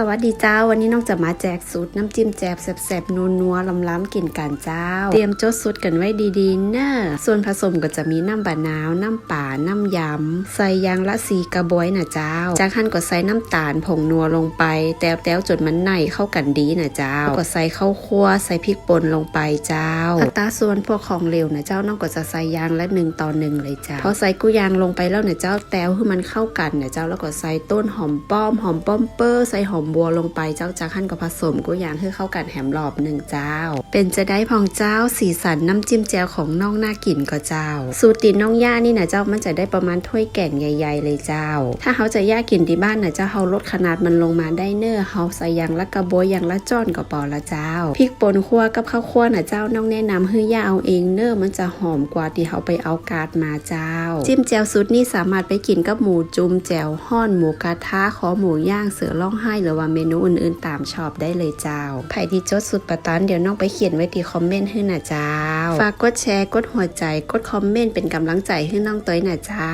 สวัสดีเจ้า วันนี้น้องจะมาแจกสูตรน้ำจิ้มแจบแซ่บๆนัวๆล้ำๆกินกันเจ้า เตรียมโจดสูตรกันไว้ดีๆเนอะส่วนผสมก็จะมีน้ำบะนาว น้ำป่า น้ำยำใส่ยางละสีกระบวยนะเจ้า จากนั้นก็ใส่น้ำตาลผงนัวลงไป แต้วๆจนมันไหนเข้ากันดีนะเจ้า ก็ใส่ข้าวคั่วใส่พริกป่นลงไปเจ้าอัตราส่วนพวกของเหลวนะเจ้าน้องก็จะใส่ยางละหนึ่งต่อหนึ่งเลยเจ้าพอใส่กุ้ยางลงไปแล้วนี่ยเจ้าแต้วให้มันเข้ากันนี่ยเจ้าแล้วก็ใส่ต้นหอมป้อมหอมป้อมเปอร์ใส่หอมบัวลงไปเจ้าจากขั้นก็ผสมกุ้ยางให้เข้ากันแหมรอบหนึ่งเจ้า เป็นจะได้พองเจ้าสีสันน้ำจิ้มแจ่วของน้องน่ากินก็เจ้า สูตรติดน้องย่านี่นะเจ้ามันจะได้ประมาณถ้วยแก่งใหญ่ ๆ เลยเจ้า ถ้าเขาจะย่ากินที่บ้านนะเจ้าเขาลดขนาดมันลงมาได้เนอเขาใส่ยางละกระโบยยางละจ้อนก็พอละเจ้าพริกป่นคั่วกับข้าวคั่วนะเจ้าน้องแนะนำให้ย่าเอาเองเนอมันจะหอมกว่าที่เขาไปเอากาดมาเจ้า จิ้มแจ่วสูตรนี้สามารถไปกินกับหมูจุ่มแจ่วห่อนหมูกระทะขอหมูย่างเสือร้องไห้หรือว่าเมนูอื่นๆ ตามชอบได้เลยเจ้าใครที่จดสุดประตันเดี๋ยวน้องไปเขียนไว้ที่คอมเมนต์ให้นะเจ้า ฝากกดแชร์ กดหัวใจ กดคอมเมนต์เป็นกำลังใจให้น้องต้อยนะเจ้า